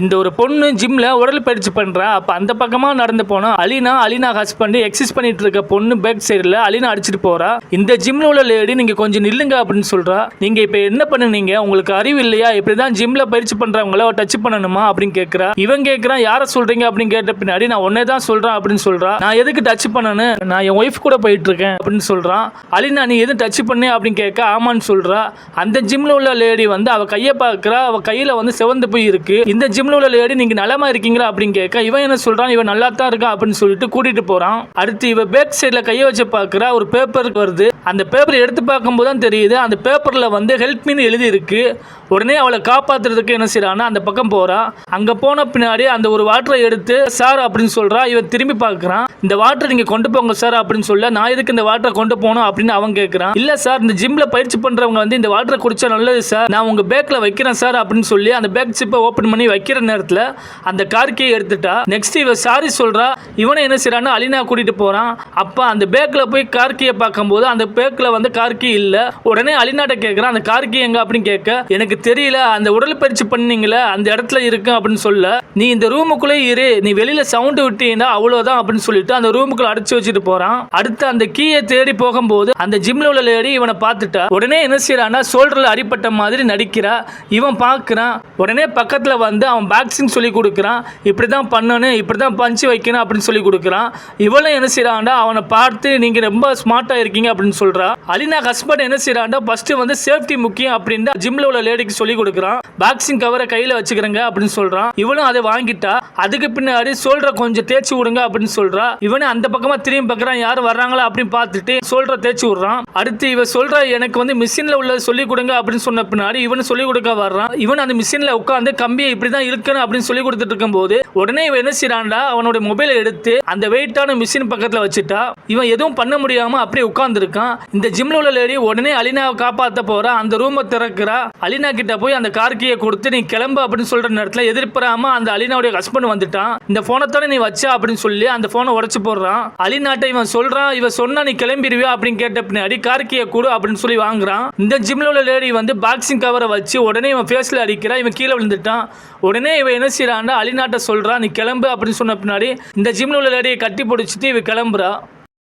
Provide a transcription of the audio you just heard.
இந்த ஒரு பொண்ணு ஜிம்ல உடல் பயிற்சி பண்றா. அப்ப அந்த பக்கமா நடந்து போனா அலினா அலினா ஹஸ்பண்ட் எக்ஸசைஸ் பண்ணிட்டு இருக்க பொண்ணு பேக் சைடுல அலினா அடிச்சிட்டு போறா. இந்த ஜிம்ல உள்ள லேடி நீங்க கொஞ்சம் நில்லுங்க அப்படின்னு சொல்றா. நீங்க இப்ப என்ன பண்ணுனீங்க? உங்களுக்கு அறிவு இல்லையா? இப்படிதான் ஜிம்ல பயிற்சி பண்றவங்கள டச் பண்ணணுமா அப்படின்னு கேக்குறா. இவன் கேக்குறான் யார சொல்றீங்க? அப்படின்னு கேட்ட பின்னாடி நான் உன்னே தான் சொல்றேன் அப்படின்னு சொல்றா. நான் எதுக்கு டச் பண்ணனு? நான் என் ஒய்ஃப் கூட போயிட்டு இருக்கேன் அப்படின்னு சொல்றான் அலினா நீ எதுவும் டச் பண்ணு? அப்படின்னு கேட்க ஆமான்னு சொல்றா. அந்த ஜிம்ல உள்ள லேடி வந்து அவ கையை பார்க்கறா. அவ கையில வந்து சிவந்து போய் இருக்கு. இந்த ஜிம் ஜிம்ல உள்ள லேடி நீங்க நலமா இருக்கீங்களா அப்படின்னு கேட்க இவன் என்ன சொல்றான்? இவன் நல்லா தான் இருக்கா அப்படின்னு சொல்லிட்டு கூட்டிட்டு போறான். அடுத்து இவன் பேக் சைடுல கையை வச்சு பார்க்கறா. ஒரு பேப்பர் வருது. அந்த பேப்பர் எடுத்து பார்க்கும்போது தான் தெரியுது. அந்த பேப்பரில் வந்து ஹெல்ப் மீன் எழுதிருக்கு உடனே அவளை காப்பாத்துறதுக்கு என்ன செய்கிறான்னா அந்த பக்கம் போகிறான் அங்கே போன பின்னாடி அந்த ஒரு வாட்டரை எடுத்து சார் அப்படின்னு சொல்கிறா இவன் திரும்பி பார்க்குறான். இந்த வாட்டர் நீங்கள் கொண்டு போங்க சார் அப்படின்னு சொல்ல நான் எதுக்கு இந்த வாட்டரை கொண்டு போகணும்? அப்படின்னு அவன் கேட்குறான் இல்லை சார் இந்த ஜிம்மில் பயிற்சி பண்ணுறவங்க வந்து இந்த வாட்டரை குடிச்சா நல்லது சார். நான் உங்கள் பேக்கில் வைக்கிறேன் சார் அப்படின்னு சொல்லி அந்த பேக் சிப்பை ஓப்பன் பண்ணி வைக்கிற நேரத்தில் அந்த கார்கியை எடுத்துட்டா. நெக்ஸ்ட் இவன் சாரி சொல்கிறா இவனை என்ன செய்கிறான்னு அலினா கூட்டிகிட்டு போகிறான் அப்போ அந்த பேக்கில் போய் கார்கியை பார்க்கும்போது அந்த பேக்கில் வந்து கார்கி இல்லை. உடனே அலினாட்ட கேட்குறேன் அந்த கார்கி எங்க? அப்படின்னு கேட்க எனக்கு தெரியல அந்த உடற்பயிற்சி பண்ணீங்களே அந்த இடத்துல இருக்கு அப்படின்னு சொல்ல. நீ இந்த ரூமுக்குள்ளே இரு நீ வெளியில சவுண்ட் விட்டீங்கன்னா அவ்வளோதான் அப்படின்னு சொல்லிட்டு அந்த ரூமுக்குள்ள அடைச்சு வச்சுட்டு போறான். அடுத்து அந்த கீயை தேடி போகும்போது அந்த ஜிம்ல உள்ள லேடி இவனை பார்த்துட்டா உடனே என்ன செய்யறான்னா சோல்டர்ல அடிப்பட்ட மாதிரி நடிக்கிறா. இவன் பார்க்குறான். உடனே பக்கத்தில் வந்து அவன் பேக்ஸிங் சொல்லி கொடுக்குறான். இப்படி தான் பண்ணணும் இப்படி தான் பஞ்சு வைக்கணும் அப்படின்னு சொல்லி கொடுக்குறான். இவளும் என்ன செய்யறான்டா அவனை பார்த்து நீங்க ரொம்ப ஸ்மார்ட்டாக இருக்கீங்க அப்படின்னு சொல்லி சொல்றா. அலினா ஹஸ்பண்ட் என்ன செய்யறான்டா ஃபர்ஸ்ட் வந்து சேஃப்டி முக்கியம் அப்படின்னு ஜிம்ல உள்ள லேடிக்கு சொல்லி கொடுக்குறான். பாக்ஸிங் கவரை கையில வச்சுக்கிறேங்க அப்படின்னு சொல்றான். இவனும் அதை வாங்கிட்டா. அதுக்கு பின்னாடி சொல்ற கொஞ்சம் தேய்ச்சி விடுங்க அப்படின்னு சொல்றா. இவனு அந்த பக்கமா திரும்பி பார்க்கறான் யாரும் வர்றாங்களா அப்படின்னு பார்த்துட்டு சொல்ற தேய்ச்சி விடுறான். அடுத்து இவ சொல்ற எனக்கு வந்து மிஷின்ல உள்ளது சொல்லி கொடுங்க அப்படின்னு சொன்ன பின்னாடி இவனு சொல்லி கொடுக்க வர்றான். இவன் அந்த மிஷின்ல உட்காந்து கம்பியை இப்படிதான் இருக்கணும் அப்படின்னு சொல்லி கொடுத்துட்டு இருக்கும் போது உடனே இவன் என்ன செய்யறான்டா அவனோட மொபைலை எடுத்து அந்த வெயிட்டான மிஷின் பக்கத்துல வச்சுட்டா. இவன் எதுவும் பண்ண முடியாம அப்படியே உட்கார்ந்துருக்கான். இந்த ஜிம்ல உள்ள லேடி உடனே அலினாவை காப்பாத்த போறா. அந்த ரூமை திறக்கிறா. அலினா கிட்ட போய் அந்த கார்கியை கொடுத்து நீ கிளம்பு அப்படின்னு சொல்ற நேரத்துல எதிர்பாராம அந்த அலினாவுடைய ஹஸ்பண்ட் வந்துட்டான். இந்த போனத்தோட நீ வச்சா? அப்படின்னு சொல்லி அந்த போனை உடச்சு போடுறான். அலினாட்ட இவன் சொல்றான் இவன் சொன்னா நீ கிளம்பிடுவியா அப்படின்னு கேட்ட பின்னாடி கார்கியை கொடு அப்படின்னு சொல்லி வாங்குறான். இந்த ஜிம்ல உள்ள லேடி வந்து பாக்ஸிங் கவரை வச்சு உடனே இவன் ஃபேஸில் அடிக்கிறா இவன் கீழே விழுந்துட்டான். உடனே இவன் என்ன செய்யறான்னா அலினாட்ட சொல்றான் நீ கிளம்பு அப்படின்னு சொன்ன பின்னாடி இந்த ஜிம்ல உள்ள லேடியை கட்டி பிடிச்சிட்டு இவ கிளம்புறா.